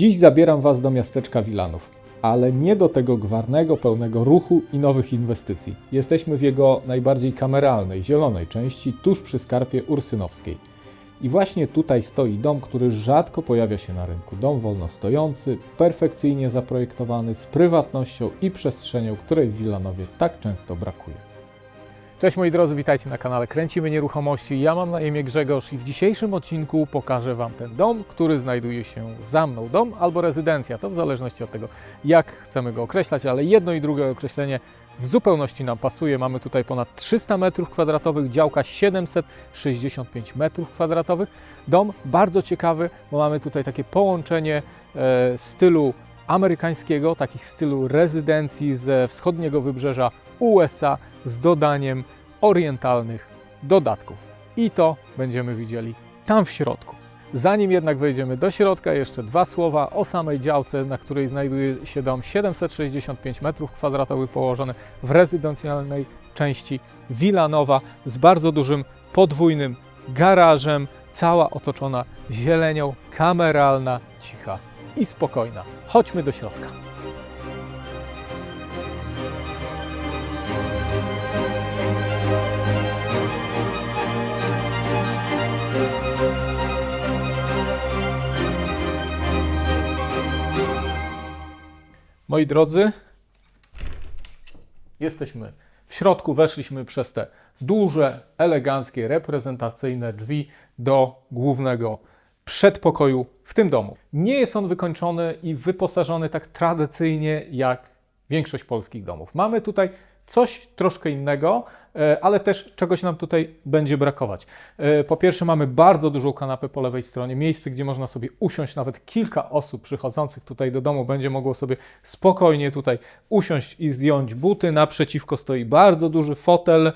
Dziś zabieram Was do miasteczka Wilanów, ale nie do tego gwarnego, pełnego ruchu i nowych inwestycji. Jesteśmy w jego najbardziej kameralnej, zielonej części, tuż przy skarpie Ursynowskiej. I właśnie tutaj stoi dom, który rzadko pojawia się na rynku. Dom wolno stojący, perfekcyjnie zaprojektowany, z prywatnością i przestrzenią, której w Wilanowie tak często brakuje. Cześć moi drodzy, witajcie na kanale Kręcimy Nieruchomości. Ja mam na imię Grzegorz i w dzisiejszym odcinku pokażę Wam ten dom, który znajduje się za mną. Dom albo rezydencja, to w zależności od tego, jak chcemy go określać, ale jedno i drugie określenie w zupełności nam pasuje. Mamy tutaj ponad 300 m2, działka 765 m2. Dom bardzo ciekawy, bo mamy tutaj takie połączenie e, stylu amerykańskiego, takich stylu rezydencji ze wschodniego wybrzeża USA z dodaniem orientalnych dodatków. I to będziemy widzieli tam w środku. Zanim jednak wejdziemy do środka, jeszcze dwa słowa o samej działce, na której znajduje się dom 765 m2 położony w rezydencjalnej części Wilanowa z bardzo dużym podwójnym garażem, cała otoczona zielenią, kameralna, cicha i spokojna. Chodźmy do środka. Moi drodzy, jesteśmy w środku, weszliśmy przez te duże, eleganckie, reprezentacyjne drzwi do głównego przedpokoju w tym domu. Nie jest on wykończony i wyposażony tak tradycyjnie jak większość polskich domów. Mamy tutaj coś troszkę innego, e, ale też czegoś nam tutaj będzie brakować. E, Po pierwsze, mamy bardzo dużą kanapę po lewej stronie, miejsce, gdzie można sobie usiąść. Nawet kilka osób przychodzących tutaj do domu będzie mogło sobie spokojnie tutaj usiąść i zdjąć buty. Naprzeciwko stoi bardzo duży fotel e,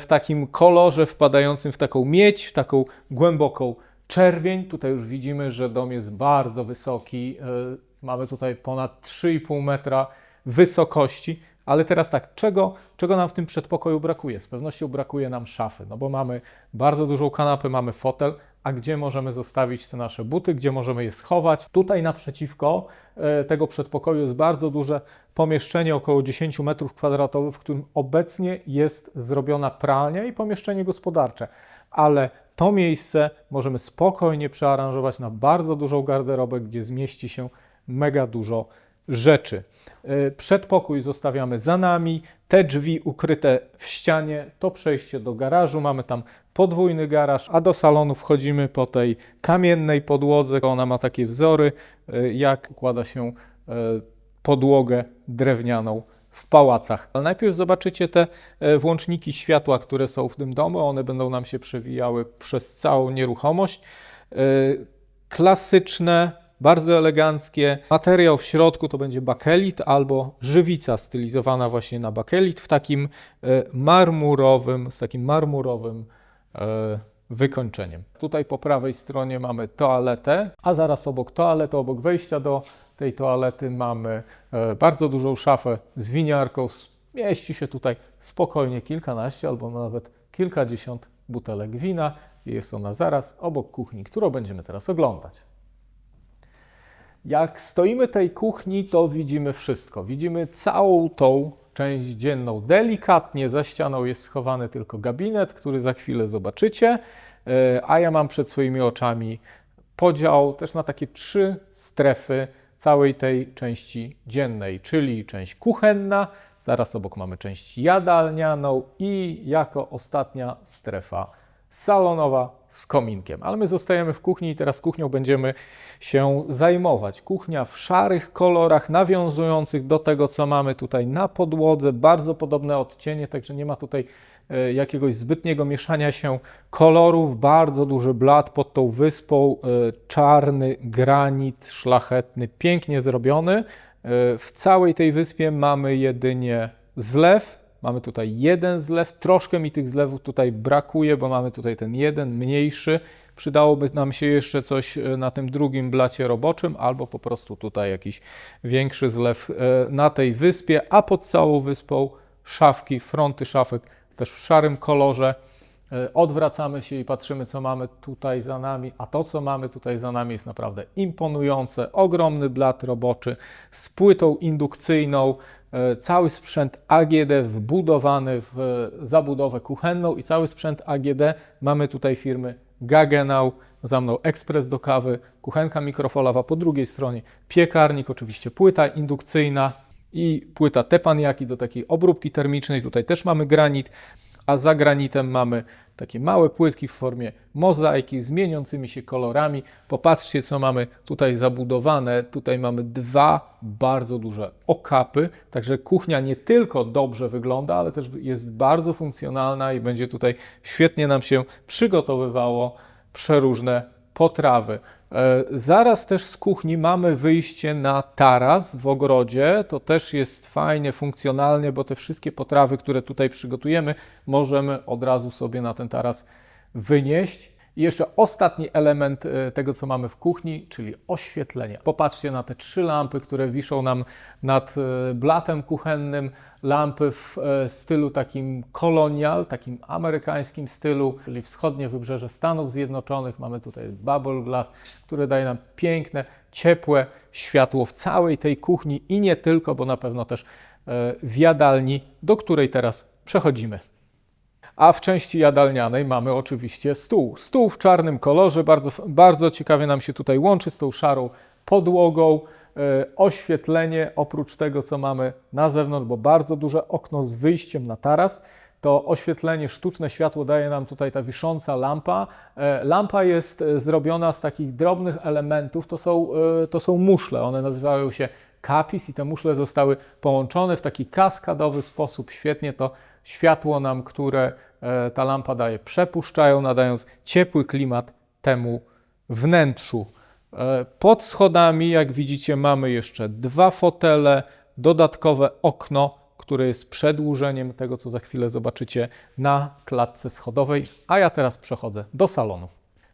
w takim kolorze wpadającym w taką miedź, w taką głęboką czerwień. Tutaj już widzimy, że dom jest bardzo wysoki. E, Mamy tutaj ponad 3,5 metra wysokości. Ale teraz tak, czego, czego nam w tym przedpokoju brakuje? Z pewnością brakuje nam szafy, no bo mamy bardzo dużą kanapę, mamy fotel, a gdzie możemy zostawić te nasze buty, gdzie możemy je schować? Tutaj naprzeciwko e, tego przedpokoju jest bardzo duże pomieszczenie, około 10 metrów kwadratowych, w którym obecnie jest zrobiona pralnia i pomieszczenie gospodarcze. Ale to miejsce możemy spokojnie przearanżować na bardzo dużą garderobę, gdzie zmieści się mega dużo rzeczy. E, Przedpokój zostawiamy za nami, te drzwi ukryte w ścianie, to przejście do garażu, mamy tam podwójny garaż, a do salonu wchodzimy po tej kamiennej podłodze. Ona ma takie wzory, e, jak układa się e, podłogę drewnianą w pałacach. Ale najpierw zobaczycie te e, włączniki światła, które są w tym domu. One będą nam się przewijały przez całą nieruchomość. E, Klasyczne, bardzo eleganckie. Materiał w środku to będzie bakelit albo żywica stylizowana właśnie na bakelit w takim e, marmurowym, z takim marmurowym wykończeniem. Tutaj po prawej stronie mamy toaletę, a zaraz obok toalety, obok wejścia do tej toalety mamy e, bardzo dużą szafę z winiarką. Mieści się tutaj spokojnie kilkanaście albo nawet kilkadziesiąt butelek wina. Jest ona zaraz obok kuchni, którą będziemy teraz oglądać. Jak stoimy tej kuchni, to widzimy wszystko. Widzimy całą tą część dzienną. Delikatnie za ścianą jest schowany tylko gabinet, który za chwilę zobaczycie, E, a ja mam przed swoimi oczami podział też na takie trzy strefy całej tej części dziennej, czyli część kuchenna, zaraz obok mamy część jadalnianą i jako ostatnia strefa salonowa z kominkiem. Ale my zostajemy w kuchni i teraz kuchnią będziemy się zajmować. Kuchnia w szarych kolorach, nawiązujących do tego, co mamy tutaj na podłodze. Bardzo podobne odcienie, także nie ma tutaj e, jakiegoś zbytniego mieszania się kolorów. Bardzo duży blat pod tą wyspą, e, czarny granit szlachetny, pięknie zrobiony. E, W całej tej wyspie mamy jedynie zlew, Mamy tutaj jeden zlew, troszkę mi tych zlewów tutaj brakuje, bo mamy tutaj ten jeden mniejszy. Przydałoby nam się jeszcze coś e, na tym drugim blacie roboczym, albo po prostu tutaj jakiś większy zlew e, na tej wyspie, a pod całą wyspą szafki, fronty szafek też w szarym kolorze. E, odwracamy się i patrzymy, co mamy tutaj za nami, a to, co mamy tutaj za nami, jest naprawdę imponujące. Ogromny blat roboczy z płytą indukcyjną, e, cały sprzęt AGD wbudowany w zabudowę kuchenną i cały sprzęt AGD mamy tutaj firmy Gaggenau, za mną ekspres do kawy, kuchenka mikrofalowa po drugiej stronie, piekarnik, oczywiście płyta indukcyjna i płyta teppanyaki do takiej obróbki termicznej. Tutaj też mamy granit, a za granitem mamy takie małe płytki w formie mozaiki z mieniącymi się kolorami. Popatrzcie, co mamy tutaj zabudowane. Tutaj mamy dwa bardzo duże okapy, także kuchnia nie tylko dobrze wygląda, ale też jest bardzo funkcjonalna i będzie tutaj świetnie nam się przygotowywało przeróżne potrawy. E, Zaraz też z kuchni mamy wyjście na taras w ogrodzie. To też jest fajnie, funkcjonalnie, bo te wszystkie potrawy, które tutaj przygotujemy, możemy od razu sobie na ten taras wynieść. I jeszcze ostatni element e, tego, co mamy w kuchni, czyli oświetlenie. Popatrzcie na te trzy lampy, które wiszą nam nad e, blatem kuchennym. Lampy w e, stylu takim kolonial, takim amerykańskim stylu, czyli wschodnie wybrzeże Stanów Zjednoczonych. Mamy tutaj bubble glass, które daje nam piękne, ciepłe światło w całej tej kuchni i nie tylko, bo na pewno też w jadalni, do której teraz przechodzimy. A w części jadalnianej mamy oczywiście stół. Stół w czarnym kolorze, bardzo, bardzo ciekawie nam się tutaj łączy z tą szarą podłogą. E, oświetlenie, oprócz tego, co mamy na zewnątrz, bo bardzo duże okno z wyjściem na taras, to oświetlenie, sztuczne światło daje nam tutaj ta wisząca lampa. E, lampa jest e, zrobiona z takich drobnych elementów, to są, to są muszle, one nazywają się kapis i te muszle zostały połączone w taki kaskadowy sposób. Świetnie to światło nam, które e, ta lampa daje, przepuszczają, nadając ciepły klimat temu wnętrzu. E, pod schodami, jak widzicie, mamy jeszcze dwa fotele, dodatkowe okno, które jest przedłużeniem tego, co za chwilę zobaczycie na klatce schodowej. A ja teraz przechodzę do salonu.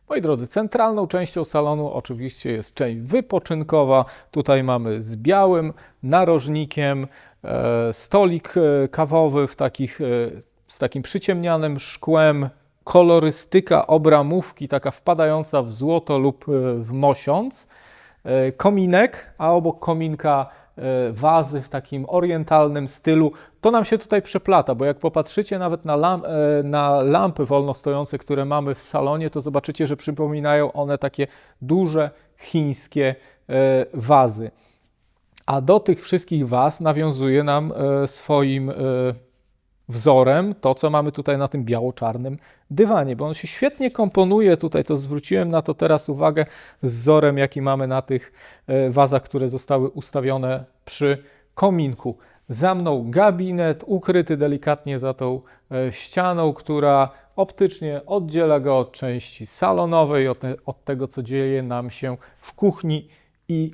Moi drodzy, centralną częścią salonu oczywiście jest część wypoczynkowa. Tutaj mamy z białym narożnikiem, e, stolik e, kawowy w takich, e, z takim przyciemnianym szkłem, kolorystyka obramówki taka wpadająca w złoto lub w mosiąc, kominek, a obok kominka wazy w takim orientalnym stylu. To nam się tutaj przeplata, bo jak popatrzycie nawet na, lamp, e, na lampy wolno stojące, które mamy w salonie, to zobaczycie, że przypominają one takie duże chińskie e, wazy. A do tych wszystkich waz nawiązuje nam swoim wzorem to, co mamy tutaj na tym biało-czarnym dywanie, bo on się świetnie komponuje tutaj, to zwróciłem na to teraz uwagę z wzorem, jaki mamy na tych e, wazach, które zostały ustawione przy kominku. Za mną gabinet ukryty delikatnie za tą e, ścianą, która optycznie oddziela go od części salonowej, od, od tego, co dzieje nam się w kuchni i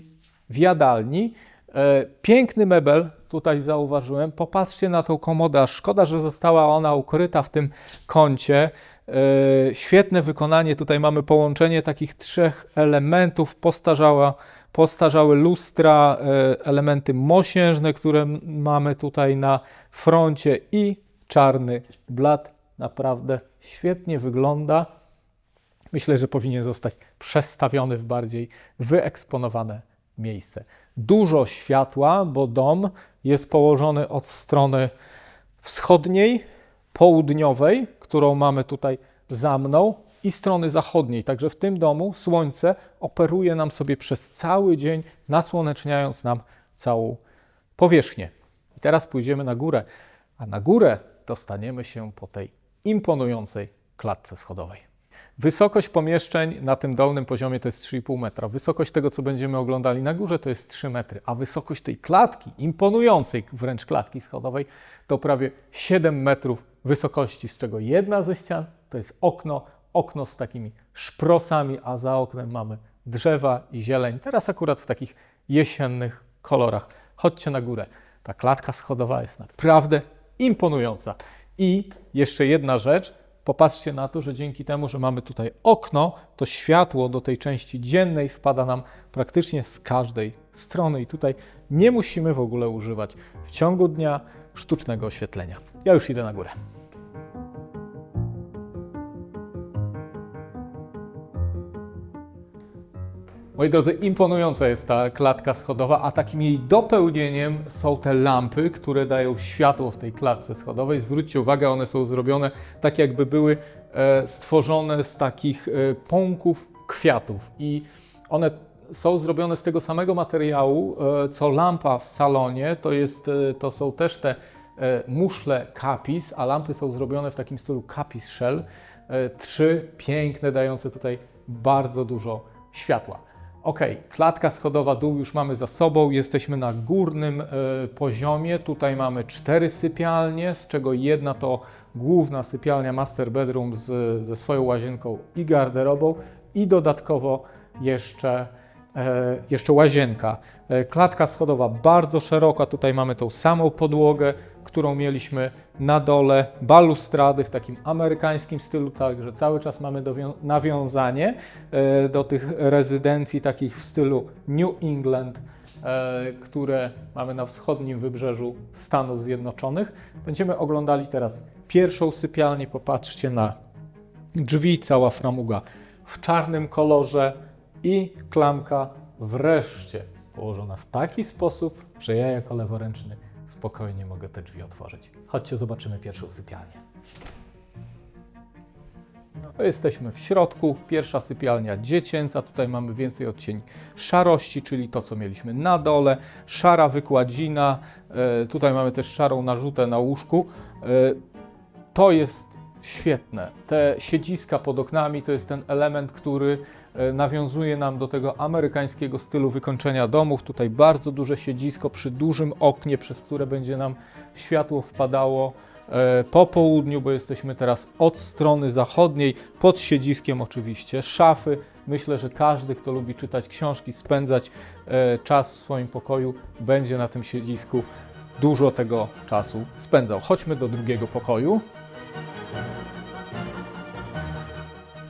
w jadalni. E, piękny mebel, tutaj zauważyłem. Popatrzcie na tą komodę. Szkoda, że została ona ukryta w tym kącie. E, świetne wykonanie. Tutaj mamy połączenie takich trzech elementów. Postarzała, postarzałe lustra, e, elementy mosiężne, które mamy tutaj na froncie i czarny blat. Naprawdę świetnie wygląda. Myślę, że powinien zostać przestawiony w bardziej wyeksponowane miejsce. Dużo światła, bo dom jest położony od strony wschodniej, południowej, którą mamy tutaj za mną, i strony zachodniej. Także w tym domu słońce operuje nam sobie przez cały dzień, nasłoneczniając nam całą powierzchnię. I teraz pójdziemy na górę, a na górę dostaniemy się po tej imponującej klatce schodowej. Wysokość pomieszczeń na tym dolnym poziomie to jest 3,5 metra. Wysokość tego, co będziemy oglądali na górze, to jest 3 metry, a wysokość tej klatki, imponującej wręcz klatki schodowej, to prawie 7 metrów wysokości, z czego jedna ze ścian to jest okno, okno z takimi szprosami, a za oknem mamy drzewa i zieleń. Teraz akurat w takich jesiennych kolorach. Chodźcie na górę. Ta klatka schodowa jest naprawdę imponująca. I jeszcze jedna rzecz, Popatrzcie na to, że dzięki temu, że mamy tutaj okno, to światło do tej części dziennej wpada nam praktycznie z każdej strony i tutaj nie musimy w ogóle używać w ciągu dnia sztucznego oświetlenia. Ja już idę na górę. Moi drodzy, imponująca jest ta klatka schodowa, a takim jej dopełnieniem są te lampy, które dają światło w tej klatce schodowej. Zwróćcie uwagę, one są zrobione tak, jakby były e, stworzone z takich e, pąków kwiatów i one są zrobione z tego samego materiału, e, co lampa w salonie. To, jest, to są też te muszle kapis, a lampy są zrobione w takim stylu kapis shell. Trzy piękne, dające tutaj bardzo dużo światła. Ok, klatka schodowa dół już mamy za sobą, jesteśmy na górnym e, poziomie. Tutaj mamy cztery sypialnie, z czego jedna to główna sypialnia master bedroom z, ze swoją łazienką i garderobą i dodatkowo jeszcze, e, jeszcze łazienka. E, klatka schodowa bardzo szeroka, tutaj mamy tą samą podłogę, którą mieliśmy na dole, balustrady w takim amerykańskim stylu, także cały czas mamy nawiązanie e, do tych rezydencji takich w stylu New England, e, które mamy na wschodnim wybrzeżu Stanów Zjednoczonych. Będziemy oglądali teraz pierwszą sypialnię. Popatrzcie na drzwi, cała framuga w czarnym kolorze i klamka wreszcie położona w taki sposób, że ja jako leworęczny spokojnie mogę te drzwi otworzyć. Chodźcie, zobaczymy pierwszą sypialnię. No, Jesteśmy w środku, pierwsza sypialnia dziecięca, tutaj mamy więcej odcień szarości, czyli to, co mieliśmy na dole, szara wykładzina, e, tutaj mamy też szarą narzutę na łóżku. E, to jest świetne. Te siedziska pod oknami to jest ten element, który e, nawiązuje nam do tego amerykańskiego stylu wykończenia domów. Tutaj bardzo duże siedzisko przy dużym oknie, przez które będzie nam światło wpadało e, po południu, bo jesteśmy teraz od strony zachodniej, pod siedziskiem oczywiście, szafy. Myślę, że każdy, kto lubi czytać książki, spędzać e, czas w swoim pokoju, będzie na tym siedzisku dużo tego czasu spędzał. Chodźmy do drugiego pokoju.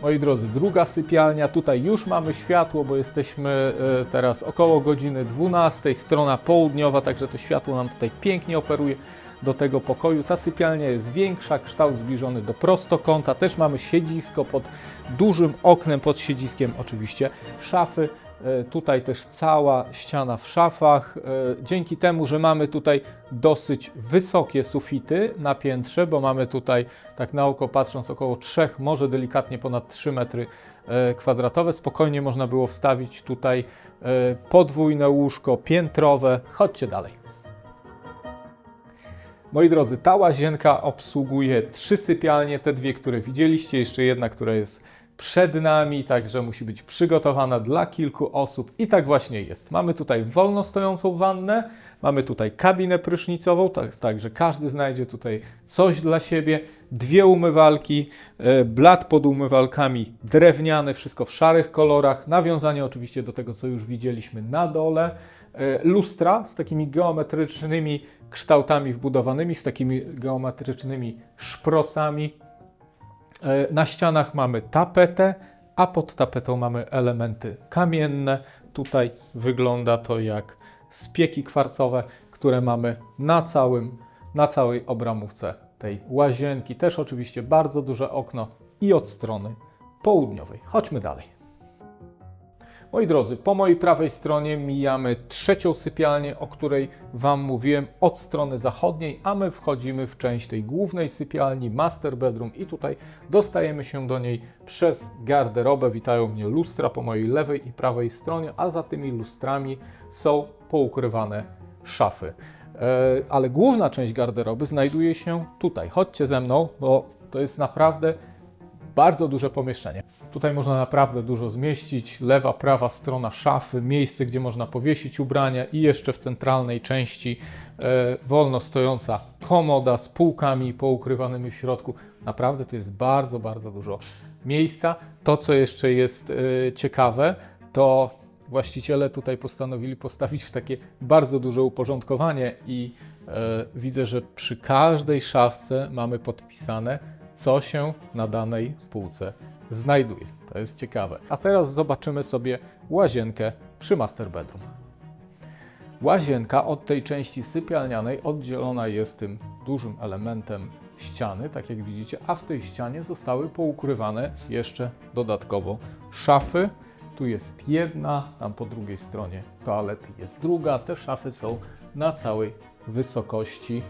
Moi drodzy, druga sypialnia. Tutaj już mamy światło, bo jesteśmy e, teraz około godziny 12, strona południowa, także to światło nam tutaj pięknie operuje do tego pokoju. Ta sypialnia jest większa, kształt zbliżony do prostokąta. Też mamy siedzisko pod dużym oknem, pod siedziskiem oczywiście szafy. E, Tutaj też cała ściana w szafach. E, Dzięki temu, że mamy tutaj dosyć wysokie sufity na piętrze, bo mamy tutaj tak na oko patrząc około 3, może delikatnie ponad 3 metry e, kwadratowe, spokojnie można było wstawić tutaj podwójne łóżko piętrowe. Chodźcie dalej. Moi drodzy, ta łazienka obsługuje trzy sypialnie, te dwie, które widzieliście, jeszcze jedna, która jest przed nami, także musi być przygotowana dla kilku osób. I tak właśnie jest. Mamy tutaj wolno stojącą wannę, mamy tutaj kabinę prysznicową, tak, także każdy znajdzie tutaj coś dla siebie, dwie umywalki, e, blat pod umywalkami drewniane, wszystko w szarych kolorach, nawiązanie oczywiście do tego, co już widzieliśmy na dole, e, lustra z takimi geometrycznymi kształtami wbudowanymi, z takimi geometrycznymi szprosami, Na ścianach mamy tapetę, a pod tapetą mamy elementy kamienne. Tutaj wygląda to jak spieki kwarcowe, które mamy na, całym, na całej obramówce tej łazienki. Też oczywiście bardzo duże okno i od strony południowej. Chodźmy dalej. Moi drodzy, po mojej prawej stronie mijamy trzecią sypialnię, o której Wam mówiłem od strony zachodniej, a my wchodzimy w część tej głównej sypialni, master bedroom i tutaj dostajemy się do niej przez garderobę. Witają mnie lustra po mojej lewej i prawej stronie, a za tymi lustrami są poukrywane szafy. E, Ale główna część garderoby znajduje się tutaj. Chodźcie ze mną, bo to jest naprawdę bardzo duże pomieszczenie. Tutaj można naprawdę dużo zmieścić. Lewa, prawa strona szafy, miejsce, gdzie można powiesić ubrania i jeszcze w centralnej części e, wolno stojąca komoda z półkami poukrywanymi w środku. Naprawdę to jest bardzo, bardzo dużo miejsca. To, co jeszcze jest e, ciekawe, to właściciele tutaj postanowili postawić w takie bardzo duże uporządkowanie i e, widzę, że przy każdej szafce mamy podpisane, co się na danej półce znajduje. To jest ciekawe. A teraz zobaczymy sobie łazienkę przy master bedroom. Łazienka od tej części sypialnianej oddzielona jest tym dużym elementem ściany, tak jak widzicie, a w tej ścianie zostały poukrywane jeszcze dodatkowo szafy Tu jest jedna, tam po drugiej stronie toalety jest druga. Te szafy są na całej wysokości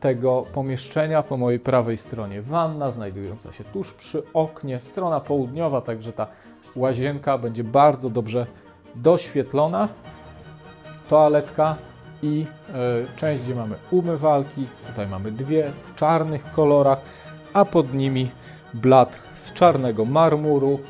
tego pomieszczenia. Po mojej prawej stronie wanna, znajdująca się tuż przy oknie, strona południowa, także ta łazienka będzie bardzo dobrze doświetlona. Toaletka i e, część, gdzie mamy umywalki. Tutaj mamy dwie w czarnych kolorach, a pod nimi blat z czarnego marmuru.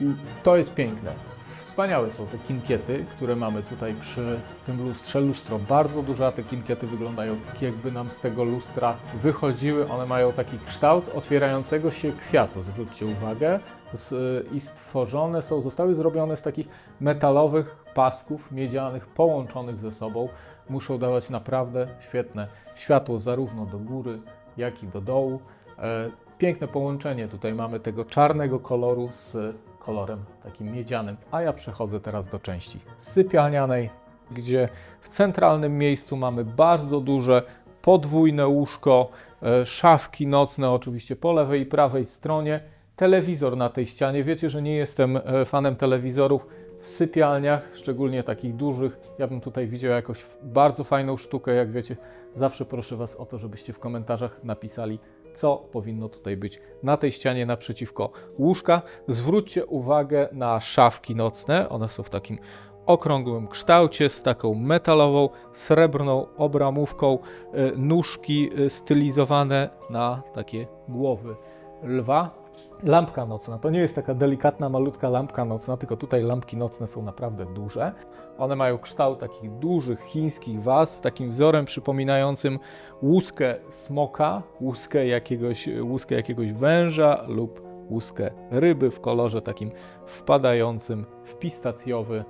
I to jest piękne. Wspaniałe są te kinkiety, które mamy tutaj przy tym lustrze. Lustro bardzo duże, a te kinkiety wyglądają tak, jakby nam z tego lustra wychodziły. One mają taki kształt otwierającego się kwiatu, zwróćcie uwagę. Z, I stworzone są, zostały zrobione z takich metalowych pasków miedzianych połączonych ze sobą. Muszą dawać naprawdę świetne światło zarówno do góry, jak i do dołu. E, Piękne połączenie tutaj mamy tego czarnego koloru z kolorem takim miedzianym. A ja przechodzę teraz do części sypialnianej, gdzie w centralnym miejscu mamy bardzo duże podwójne łóżko, e, szafki nocne oczywiście po lewej i prawej stronie, telewizor na tej ścianie. Wiecie, że nie jestem e, fanem telewizorów w sypialniach, szczególnie takich dużych. Ja bym tutaj widział jakąś bardzo fajną sztukę, jak wiecie. Zawsze proszę Was o to, żebyście w komentarzach napisali, co powinno tutaj być na tej ścianie naprzeciwko łóżka. Zwróćcie uwagę na szafki nocne. One są w takim okrągłym kształcie z taką metalową, srebrną obramówką, e, nóżki e, stylizowane na takie głowy lwa. Lampka nocna to nie jest taka delikatna, malutka lampka nocna, tylko tutaj lampki nocne są naprawdę duże. One mają kształt takich dużych chińskich was takim wzorem przypominającym łuskę smoka, łuskę jakiegoś, łuskę jakiegoś węża lub łuskę ryby w kolorze takim wpadającym w pistacjowy.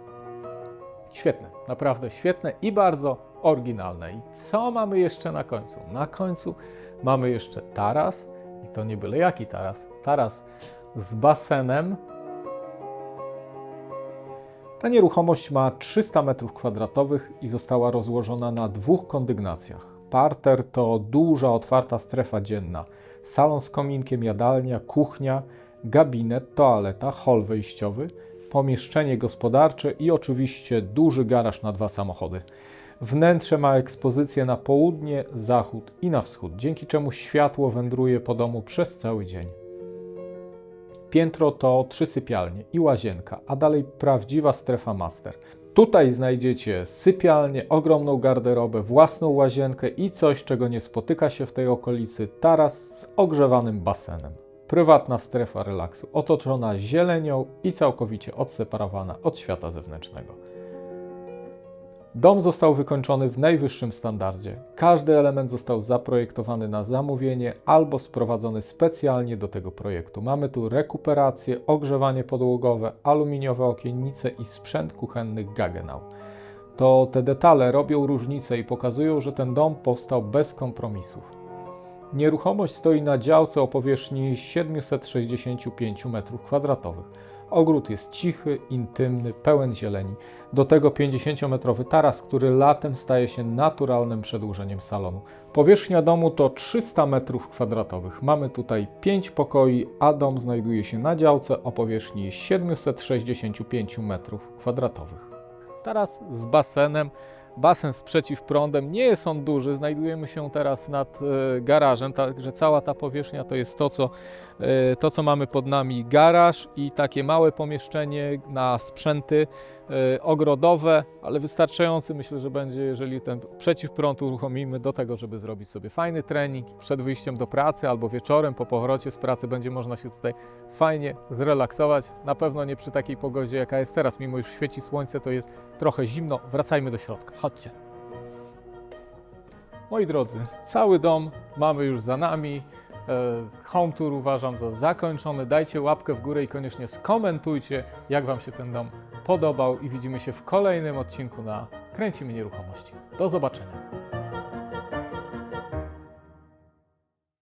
Świetne, naprawdę świetne i bardzo oryginalne. I co mamy jeszcze na końcu? Na końcu mamy jeszcze taras i to nie byle jaki taras. Taras z basenem. Ta nieruchomość ma 300 m2 i została rozłożona na dwóch kondygnacjach. Parter to duża, otwarta strefa dzienna. Salon z kominkiem, jadalnia, kuchnia, gabinet, toaleta, hol wejściowy, pomieszczenie gospodarcze i oczywiście duży garaż na dwa samochody. Wnętrze ma ekspozycję na południe, zachód i na wschód, dzięki czemu światło wędruje po domu przez cały dzień. Piętro to trzy sypialnie i łazienka, a dalej prawdziwa strefa master. Tutaj znajdziecie sypialnię, ogromną garderobę, własną łazienkę i coś, czego nie spotyka się w tej okolicy taras z ogrzewanym basenem. Prywatna strefa relaksu, otoczona zielenią i całkowicie odseparowana od świata zewnętrznego. Dom został wykończony w najwyższym standardzie. Każdy element został zaprojektowany na zamówienie albo sprowadzony specjalnie do tego projektu. Mamy tu rekuperację, ogrzewanie podłogowe, aluminiowe okiennice i sprzęt kuchenny Gaggenau. To te detale robią różnicę i pokazują, że ten dom powstał bez kompromisów. Nieruchomość stoi na działce o powierzchni 765 m2. Ogród jest cichy, intymny, pełen zieleni. Do tego 50-metrowy taras, który latem staje się naturalnym przedłużeniem salonu. Powierzchnia domu to 300 m2. Mamy tutaj 5 pokoi, a dom znajduje się na działce o powierzchni 765 m2. Taras z basenem basen z przeciwprądem. Nie jest on duży, znajdujemy się teraz nad e, garażem, także cała ta powierzchnia to jest to co, e, to, co mamy pod nami. Garaż i takie małe pomieszczenie na sprzęty ogrodowe, ale wystarczający myślę, że będzie, jeżeli ten przeciwprąd uruchomimy do tego, żeby zrobić sobie fajny trening przed wyjściem do pracy albo wieczorem po powrocie z pracy będzie można się tutaj fajnie zrelaksować. Na pewno nie przy takiej pogodzie, jaka jest teraz, mimo iż świeci słońce, to jest trochę zimno. Wracajmy do środka. Chodźcie. Moi drodzy, cały dom mamy już za nami. E, Home tour uważam za zakończony. Dajcie łapkę w górę i koniecznie skomentujcie, jak Wam się ten dom podobał. I widzimy się w kolejnym odcinku na Kręcimy Nieruchomości. Do zobaczenia.